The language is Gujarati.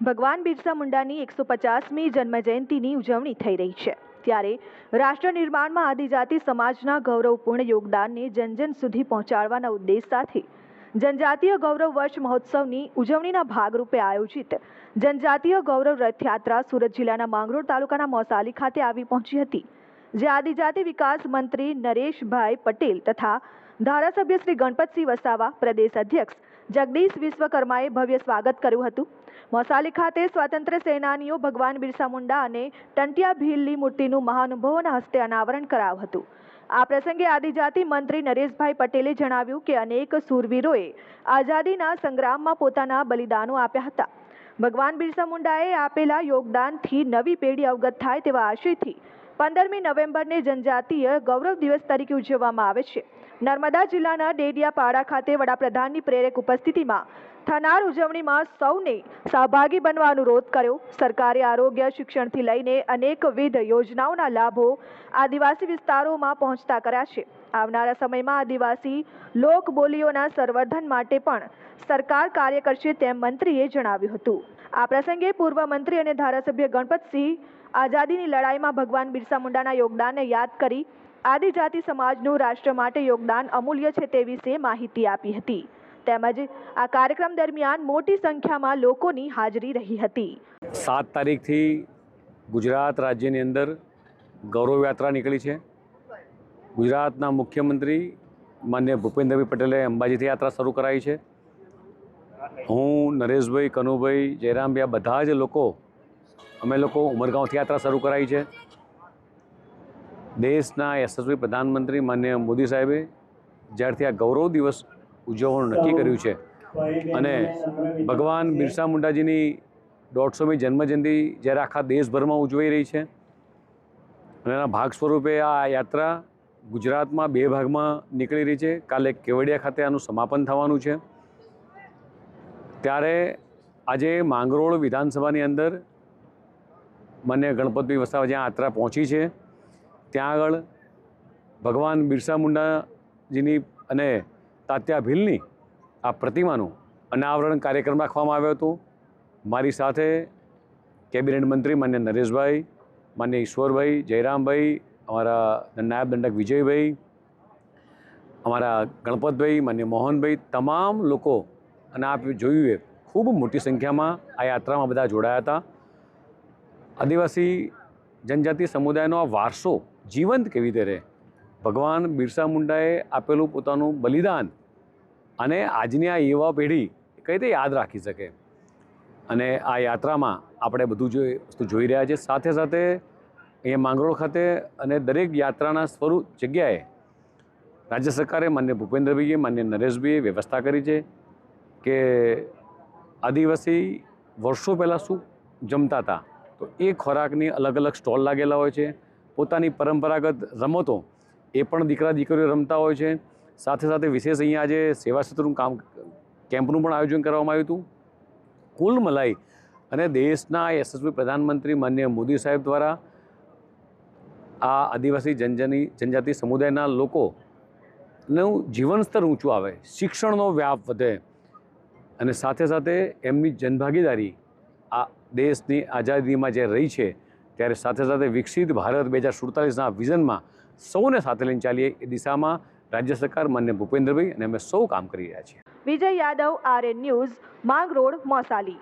ભગવાન બિરસા મુંડાની એકસો પચાસમી જન્મજયંતિની ઉજવણી થઈ રહી છે. ત્યારે રાષ્ટ્ર નિર્માણમાં આદિજાતિ સમાજના ગૌરવપૂર્ણ યોગદાનને જન જન સુધી પહોંચાડવાના ઉદ્દેશ સાથે જનજાતીય ગૌરવ વર્ષ મહોત્સવની ઉજવણીના ભાગરૂપે આયોજિત જનજાતીય ગૌરવ રથયાત્રા સુરત જિલ્લાના માંગરોળ તાલુકાના મોસાલી ખાતે આવી પહોંચી હતી, જે આદિજાતિ વિકાસ મંત્રી નરેશભાઈ પટેલ તથા ધારાસભ્ય શ્રી ગણપતસિંહ વસાવા પ્રદેશ અધ્યક્ષ જગદીશ વિશ્વકર્માએ ભવ્ય સ્વાગત કર્યું હતું. મોસાલી ખાતે સ્વાતંત્ર્ય સેનાનીઓ ભગવાન બિરસા મુંડા અને ટંટિયા ભીલની મૂર્તિનું મહાનુભાવોના હસ્તે અનાવરણ કરાયું હતું. આ પ્રસંગે આદિજાતિ મંત્રી નરેશભાઈ પટેલે જણાવ્યું કે અનેક સૂરવીરોએ આઝાદીના સંગ્રામમાં પોતાના બલિદાનો આપ્યા હતા. ભગવાન બિરસા મુંડાએ આપેલા યોગદાનથી નવી પેઢી અવગત થાય તેવા આશયથી પંદરમી નવેમ્બરને જનજાતીય ગૌરવ દિવસ તરીકે ઉજવવામાં આવે છે. નર્મદા જિલ્લાના ડેડિયાપાડા ખાતે વડાપ્રધાનની પ્રેરક ઉપસ્થિતિમાં થનાર ઉજવણીમાં સૌને સહભાગી બનવા અનુરોધ કર્યો. સરકારે આરોગ્ય, શિક્ષણથી લઈને અનેકવિધ યોજનાઓના લાભો આદિવાસી વિસ્તારોમાં પહોંચતા કર્યા છે. આવનારા સમયમાં આદિવાસી લોકબોલીઓના સંવર્ધન માટે પણ સરકાર કાર્ય કરશે તેમ મંત્રીએ જણાવ્યું હતું. આ પ્રસંગે પૂર્વ મંત્રી અને ધારાસભ્ય ગણપતસિંહ આઝાદીની લડાઈમાં ભગવાન બિરસા મુંડાના યોગદાનને યાદ કરી આદિજાતિ સમાજનું રાષ્ટ્ર માટે યોગદાન અમૂલ્ય છે તે વિશે માહિતી આપી હતી. તેમજ આ કાર્યક્રમ દરમિયાન મોટી સંખ્યામાં લોકોની હાજરી રહી હતી. સાત તારીખથી ગુજરાત રાજ્યની અંદર ગૌરવ યાત્રા નીકળી છે. ગુજરાતના મુખ્યમંત્રી માન્ય ભૂપેન્દ્રભાઈ પટેલે અંબાજીથી યાત્રા શરૂ કરાવી છે. હું, નરેશભાઈ, કનુભાઈ, જયરામભાઈ, આ બધા જ લોકો અમે લોકો ઉમરગાંવથી યાત્રા શરૂ કરાવી છે. દેશના યશસ્વી પ્રધાનમંત્રી માન્ય મોદી સાહેબે જ્યારથી આ ગૌરવ દિવસ ઉજવવાનું નક્કી કર્યું છે અને ભગવાન બિરસા મુંડાજીની દોઢસોમી જન્મજયંતિ જ્યારે આખા દેશભરમાં ઉજવાઈ રહી છે અને એના ભાગ સ્વરૂપે આ યાત્રા ગુજરાતમાં બે ભાગમાં નીકળી રહી છે. કાલે કેવડિયા ખાતે આનું સમાપન થવાનું છે. ત્યારે આજે માંગરોળ વિધાનસભાની અંદર માન્ય ગણપતભાઈ વસાવા જ્યાં યાત્રા પહોંચી છે, ત્યાં આગળ ભગવાન બિરસા મુંડાજીની અને તાત્યા ભીલની આ પ્રતિમાનું અનાવરણ કાર્યક્રમ રાખવામાં આવ્યો હતો. મારી સાથે કેબિનેટ મંત્રી માન્ય નરેશભાઈ, માન્ય ઈશ્વરભાઈ, જયરામભાઈ, અમારા નાયબ દંડક વિજયભાઈ, અમારા ગણપતભાઈ, માન્ય મોહનભાઈ, તમામ લોકો અને આપ જોયું એ, ખૂબ મોટી સંખ્યામાં આ યાત્રામાં બધા જોડાયા હતા. આદિવાસી જનજાતિ સમુદાયનો આ વારસો જીવંત કેવી રીતે રહે? ભગવાન બિરસા મુંડાએ આપેલું પોતાનું બલિદાન અને આજની આ યુવા પેઢી કઈ રીતે યાદ રાખી શકે? અને આ યાત્રામાં આપણે બધું જોઈ, વસ્તુ જોઈ રહ્યા છીએ સાથે સાથે અહીંયા માંગરોળ ખાતે અને દરેક યાત્રાના સ્વરૂપ જગ્યાએ રાજ્ય સરકારે માન્ય ભૂપેન્દ્રભાઈએ, માન્ય નરેશભાઈએ વ્યવસ્થા કરી છે. કે આદિવાસી વર્ષો પહેલાં શું જમતા હતા? તો એ ખોરાકની અલગ અલગ સ્ટોલ લાગેલા હોય છે. પોતાની પરંપરાગત રમતો એ પણ દીકરા દીકરીઓ રમતા હોય છે. સાથે સાથે વિશેષ અહીંયા આજે સેવા ક્ષેત્રનું કામ કેમ્પનું પણ આયોજન કરવામાં આવ્યું હતું. કુલ મલાઈ અને દેશના યશસ્વી પ્રધાનમંત્રી માન્ય મોદી સાહેબ દ્વારા આ આદિવાસી જનજની જનજાતિ સમુદાયના લોકોનું જીવન સ્તર ઊંચું આવે, શિક્ષણનો વ્યાપ વધે અને સાથે સાથે એમની જનભાગીદારી આ દેશની આઝાદીમાં જે રહી છે, ત્યારે સાથે સાથે વિકસિત ભારત બે હજાર સુડતાલીસના વિઝનમાં સૌને સાથે લઈને ચાલીએ એ દિશામાં રાજ્ય સરકાર માન્ય ભૂપેન્દ્રભાઈ અને અમે સૌ કામ કરી રહ્યા છીએ. Vijay Yadav, RN news, Mangrol, Mosali.